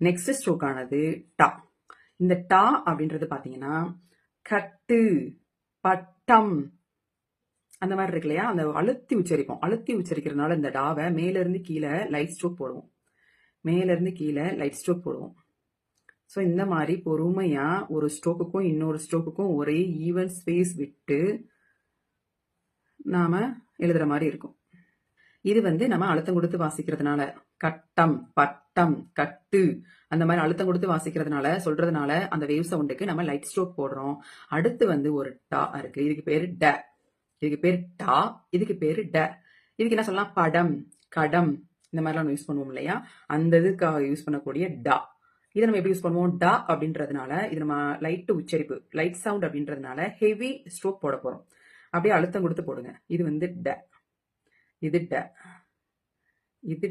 Next stroke ஆனது டா. இந்த டா அப்படின்றது பார்த்தீங்கன்னா கட்டு பட்டம் அந்த மாதிரி இருக்கு இல்லையா? அந்த அழுத்தி உச்சரிப்போம். அழுத்தி உச்சரிக்கிறதுனால இந்த டாவை மேலேருந்து கீழே லைட் ஸ்ட்ரோக் போடுவோம். மேலேருந்து கீழே லைட் ஸ்ட்ரோக் போடுவோம். ஸோ இந்த மாதிரி பொறுமையாக ஒரு ஸ்ட்ரோக்குக்கும் இன்னொரு ஸ்ட்ரோக்குக்கும் ஒரே ஈவன் ஸ்பேஸ் விட்டு நாம் எழுதுகிற மாதிரி இருக்கும். இது வந்து நம்ம அழுத்தம் கொடுத்து வாசிக்கிறதுனால கட்டம் பட்டம் கட்டு அந்த மாதிரி அழுத்தம் கொடுத்து வாசிக்கிறதுனால சொல்றதுனால அந்த வேவ் சவுண்டுக்கு நம்ம லைட் ஸ்ட்ரோக் போடுறோம். அடுத்து வந்து ஒரு டா இருக்கு. இதுக்கு பேரு ட. இதுக்கு பேர் டா. இதுக்கு பேரு ட. இதுக்கு என்ன சொல்லலாம்? படம் கடம் இந்த மாதிரிலாம் நம்ம யூஸ் பண்ணுவோம் இல்லையா? அந்த இதுக்காக யூஸ் பண்ணக்கூடிய டா. இதை நம்ம எப்படி யூஸ் பண்ணுவோம்? டா அப்படின்றதுனால இது நம்ம லைட் உச்சரிப்பு லைட் சவுண்ட் அப்படின்றதுனால ஹெவி ஸ்ட்ரோக் போட போறோம். அப்படியே அழுத்தம் கொடுத்து போடுங்க. இது வந்து ட. இது இதுட்ட. இது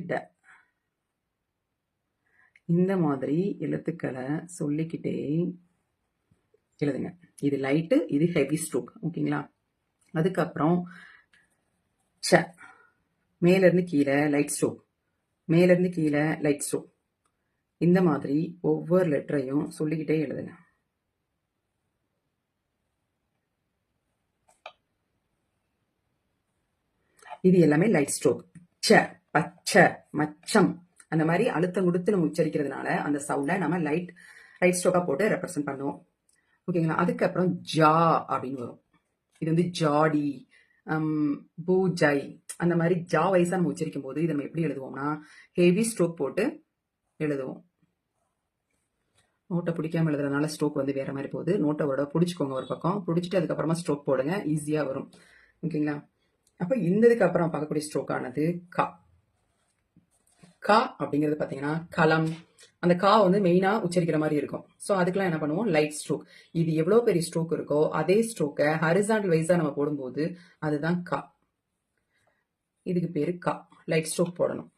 இந்த மாதிரி எழுத்துக்களை சொல்லிக்கிட்டே எழுதுங்க. இது லைட்டு இது ஹெவி ஸ்ட்ரோக் ஓகேங்களா? அதுக்கப்புறம் ச. மேலேருந்து கீழே லைட் ஸ்ட்ரோக் மேலேருந்து கீழே லைட் ஸ்ட்ரோக் இந்த மாதிரி ஒவ்வொரு லெட்டரையும் சொல்லிக்கிட்டே எழுதுங்க. இது எல்லாமே லைட் ஸ்ட்ரோக் ச பச்சை மச்சம். அந்த மாதிரி அழுத்தம் கொடுத்து நம்ம உச்சரிக்கிறதுனால அந்த சவுண்டை நம்ம லைட் லைட் ஸ்ட்ரோக்காக போட்டு ரெப்ரசென்ட் பண்ணுவோம். ஓகேங்களா அதுக்கப்புறம் ஜா அப்படின்னு வரும். இது வந்து ஜாடி பூஜை. அந்த மாதிரி ஜா வயசாக நம்ம உச்சரிக்கும் போது இதை நம்ம எப்படி எழுதுவோம்னா ஹெவி ஸ்ட்ரோக் போட்டு எழுதுவோம். நோட்டை பிடிக்காம எழுதுறதுனால ஸ்ட்ரோக் வந்து வேற மாதிரி போகுது. நோட்டோட பிடிச்சிக்கோங்க ஒரு பக்கம். பிடிச்சிட்டு அதுக்கப்புறமா ஸ்ட்ரோக் போடுங்க. ஈஸியாக வரும். ஓகேங்களா அப்போ இந்த இதுக்கு அப்புறம் பார்க்கக்கூடிய ஸ்ட்ரோக் ஆனது கா. கா அப்படிங்கிறது பார்த்தீங்கன்னா கலம். அந்த கா வந்து மெயினாக உச்சரிக்கிற மாதிரி இருக்கும். ஸோ அதுக்கெல்லாம் என்ன பண்ணுவோம்? லைட் ஸ்ட்ரோக் இது எவ்வளோ பெரிய ஸ்ட்ரோக் இருக்கோ அதே ஸ்ட்ரோக்கை ஹரிசாண்டல் வைஸாக நம்ம போடும்போது அதுதான் கா. இதுக்கு பேர் கா. லைட் ஸ்ட்ரோக் போடணும்.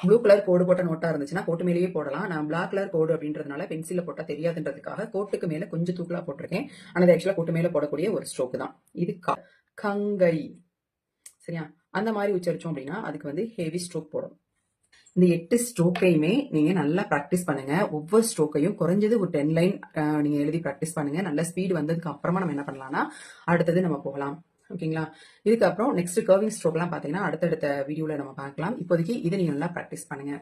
ப்ளூ கலர் கோடு போட்ட நோட்டா இருந்துச்சுன்னா கோட்டு மேலேயே போடலாம். நான் பிளாக் கலர் கோடு அப்படின்றதுனால பென்சிலில் போட்டால் தெரியாதுன்றதுக்காக கோட்டுக்கு மேல கொஞ்சம் தூக்கலாக போட்டிருக்கேன். ஆனால் அது ஆக்சுவலாக கோட்டு மேலே போடக்கூடிய ஒரு ஸ்ட்ரோக் தான். இது கா. கங்கை சரியா? அந்த மாதிரி உச்சரிச்சோம் அப்படின்னா அதுக்கு வந்து ஹெவி ஸ்ட்ரோக் போடும். இந்த எட்டு ஸ்ட்ரோக்கையுமே நீங்க நல்லா ப்ராக்டிஸ் பண்ணுங்க. ஒவ்வொரு ஸ்ட்ரோக்கையும் குறைஞ்சது ஒரு டென் லைன் நீங்க எழுதி ப்ராக்டிஸ் பண்ணுங்க. நல்ல ஸ்பீடு வந்ததுக்கு அப்புறமா நம்ம என்ன பண்ணலாம்னா அடுத்தது நம்ம போகலாம். ஓகேங்களா? இதுக்கப்புறம் நெக்ஸ்ட் கர்விங் ஸ்ட்ரோக்லாம் பார்த்தீங்கன்னா அடுத்தடுத்த வீடியோவில் நம்ம பார்க்கலாம். இப்போதைக்கு இதை நீங்கள் நல்லா ப்ராக்டிஸ் பண்ணுங்க.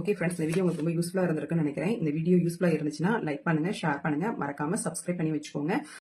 ஓகே ஃப்ரெண்ட்ஸ் இந்த வீடியோ உங்களுக்கு ரொம்ப யூஸ்ஃபுல்லாக இருந்திருக்குன்னு நினைக்கிறேன். இந்த வீடியோ யூஸ்ஃபுல்லாக இருந்துச்சுன்னா லைக் பண்ணுங்க ஷேர் பண்ணுங்க. மறக்காம சப்ஸ்கிரைப் பண்ணி வச்சுக்கோங்க.